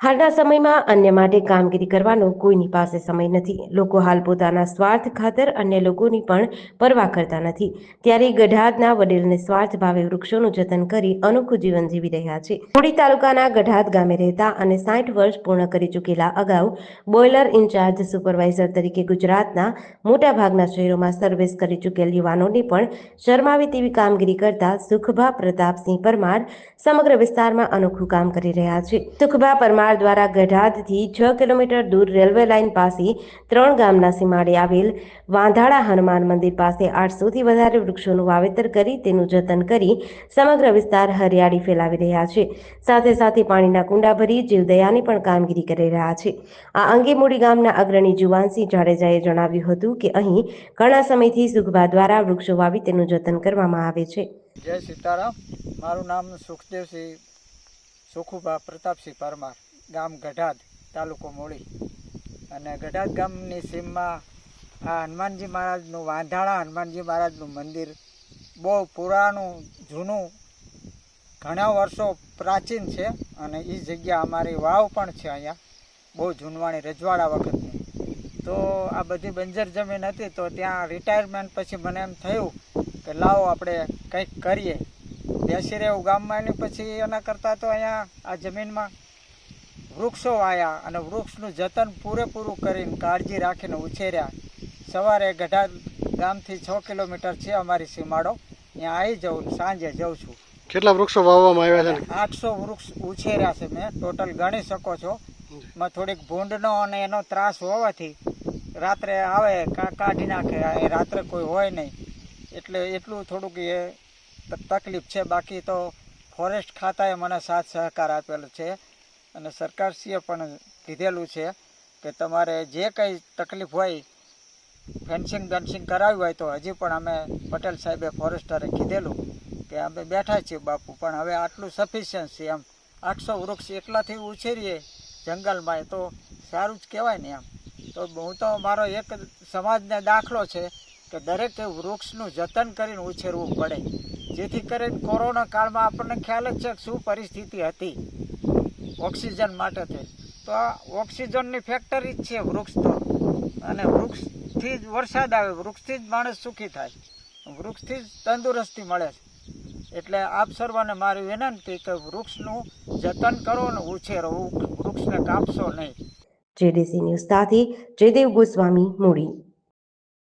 હાલના સમયમાં અન્ય માટે કામગીરી કરવાનો કોઈની પાસે સમય નથી. લોકો હાલ પોતાના સ્વાર્થ ખાતર અન્ય લોકોની પણ પરવા કરતા નથી. ત્યારે ગઢાદના વડીલને સ્વાર્થ ભાવે વૃક્ષોનું જતન કરી અનોખું જીવન જીવી રહ્યા છે. મોડી તાલુકાના ગઢાદ ગામે રહેતા અને સાઠ વર્ષ પૂર્ણ કરી ચૂકેલા અગાઉ બોઇલર ઇન્ચાર્જ સુપરવાઇઝર તરીકે ગુજરાતના મોટાભાગના શહેરોમાં સર્વિસ કરી ચૂકેલ યુવાનોને પણ શરમાવે તેવી કામગીરી કરતા સુખભા પ્રતાપસિંહ પરમાર સમગ્ર વિસ્તારમાં અનોખું કામ કરી રહ્યા છે. સુખભા પરમાર દ્વારા ગઢાદથી છ કિલોમીટર દૂર રેલવે લાઇન પાસે ત્રણ ગામના સીમાડે આવેલ વાંધાળા હનુમાન મંદિર પાસે આઠસોથી વધારે વૃક્ષોનું વાવેતર કરી તેનું જતન કરી સમગ્ર વિસ્તાર હરિયાળી ફેલાવી રહ્યા છે. સાથે સાથે પાણીના કુંડા ભરી જીવદયાની પણ કામગીરી કરી રહ્યા છે. આ અંગે મૂડી ગામના અગ્રણી જુવાનસિંહ જાડેજાએ જણાવ્યું હતું કે અહીં ઘણા સમયથી સુખભા દ્વારા વૃક્ષો વાવી તેનું જતન કરવામાં આવે છે. જય સીતારામ. મારું નામ સુખદેવસિંહ સુખુભા પ્રતાપસિંહ પરમાર. ગામ ગઢાદ તાલુકો મોડી. અને ગઢાદ ગામની સીમમાં આ હનુમાનજી મહારાજનું વાંધાણા, હનુમાનજી મહારાજનું મંદિર બહુ પુરાણું, જૂનું, ઘણા વર્ષો પ્રાચીન છે અને એ જગ્યા અમારી વાવ પણ છે અહીંયા, બહુ જૂનવાણી રજવાડા વખતની. તો આ બધી બંજર જમીન હતી તો ત્યાં રિટાયરમેન્ટ પછી મને એમ થયું કે લાવો આપણે કંઈક કરીએ. બેસી રહેવું ગામમાં એની પછી એના કરતાં તો અહીંયા આ જમીનમાં વૃક્ષો વાયા અને વૃક્ષનું જતન પૂરેપૂરું કરીને કાળજી રાખીને ઉછેર્યા. સવારે ગઢા ગામથી છ કિલોમીટર છે અમારી સીમાડો. ત્યાં આવી જાઉં સાંજે જઉં છું. કેટલા વૃક્ષો વાવવામાં આવ્યા છે આઠસો વૃક્ષ ઉછેર્યા છે મેં. ટોટલ ગણી શકો છો. માં થોડીક ભૂંડનો અને એનો ત્રાસ હોવાથી રાત્રે આવે કા કાઢી નાખે. એ રાત્રે કોઈ હોય નહીં. એટલે એટલું થોડુંક એ તકલીફ છે. બાકી તો ફોરેસ્ટ ખાતાએ મને સાથ સહકાર આપેલો છે. અને સરકારશ્રીએ પણ કીધેલું છે કે તમારે જે કંઈ તકલીફ હોય, ફેન્સિંગ બેન્સિંગ કરાવ્યું હોય તો હજી પણ અમે પટેલ સાહેબે ફોરેસ્ટરે કીધેલું કે અમે બેઠા છીએ બાપુ, પણ હવે આટલું સફિશિયન્ટ છે એમ, આઠસો વૃક્ષ એકલાથી ઉછેરીએ જંગલમાં તો સારું જ કહેવાય ને એમ. તો હું તો મારો એક સમાજને દાખલો છે કે દરેકે વૃક્ષનું જતન કરીને ઉછેરવું પડે, જેથી કરીને કોરોના કાળમાં આપણને ખ્યાલ જ છે શું પરિસ્થિતિ હતી. ઓક્સિજન માટે થઈ તો આ ઓક્સિજનની ફેક્ટરી જ છે વૃક્ષ તો. અને વૃક્ષથી જ વરસાદ આવે, વૃક્ષથી જ માણસ સુખી થાય. વૃક્ષથી જ તંદુરસ્તી મળે છે. એટલે આપ સર્વને મારી વિનંતી કે વૃક્ષનું જતન કરો અને ઉછેરો, વૃક્ષને કાપશો નહીં. જેડીસી ન્યૂઝ સાથે જયદેવ ગોસ્વામી, મૂડી.